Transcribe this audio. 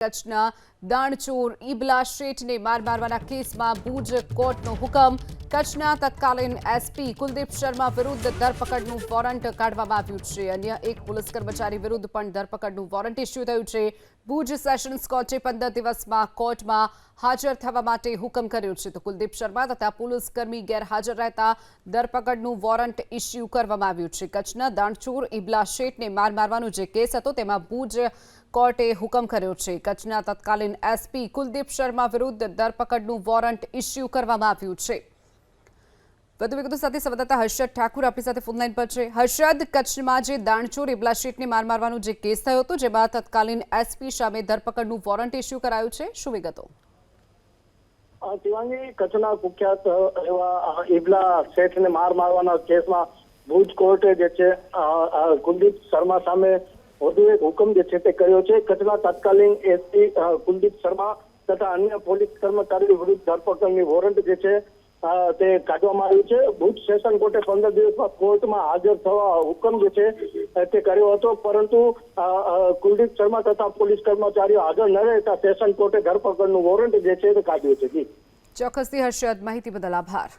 કચ્છના દાણચોર ઈબલા શેઠને માર મારવાના કેસમાં ભુજ કોર્ટનો હુકમ. કચ્છના તત્કાલીન એસપી કુલદીપ શર્મા વિરુદ્ધ ધરપકડનું વોરંટ કાઢવામાં આવ્યું છે. અન્ય એક પોલીસ કર્મચારી વિરુદ્ધ પણ ધરપકડનું વોરંટ ઇસ્યુ થયું છે. ભુજ સેશન્સ કોર્ટે પંદર દિવસમાં કોર્ટમાં હાજર થવા માટે હુકમ કર્યો છે. તો કુલદીપ શર્મા તથા પોલીસ કર્મી ગેરહાજર રહેતા ધરપકડનું વોરંટ ઇસ્યુ કરવામાં આવ્યું છે. કચ્છના દાણચોર ઈબલા શેઠને માર મારવાનો જે કેસ હતો તેમાં ભુજ કોર્ટે હુકમ કર્યો છે. કચ્છના તત્કાલીન એસપી કુલદીપ શર્મા વિરુદ્ધ ધરપકડનું વોરંટ ઇસ્યુ કરવામાં આવ્યું છે. વધુ વિગતો સાથે સંવાદદાતા હર્ષદ ઠાકુર આપણી સાથે ફોનલાઈન પર છે. હર્ષદ, કચ્છમાં જે દાણચોર ઇબલા શેઠને માર મારવાનો જે કેસ થયો હતો, જેમાં તત્કાલીન એસપી સામે ધરપકડનું વોરંટ ઇસ્યુ કરાયું છે, શું વિગતો? શિવાંગી, કચ્છના કુખ્યાત એવા ઇબલા શેઠ શેઠને માર મારવાના કેસમાં ભુજ કોર્ટે જે છે કુલદીપ શર્મા સામે વધુ એક હુકમ જે છે તે કર્યો છે. કચ્છના તત્કાલીન એસપી કુલદીપ શર્મા તથા અન્ય પોલીસ કર્મચારીઓ વિરુદ્ધ ધરપકડની વોરંટ જે છે તે કાઢવામાં આવ્યું છે. ભુજ સેશન કોર્ટે પંદર દિવસમાં કોર્ટમાં હાજર થવા હુકમ જે છે તે કર્યો હતો. પરંતુ કુલદીપ શર્મા તથા પોલીસ કર્મચારીઓ હાજર ન રહેતા સેશન કોર્ટે ધરપકડનું વોરંટ જે છે, તે કાઢ્યું છે. જી. ચોક્કસથી હર્ષદ, માહિતી બદલ આભાર.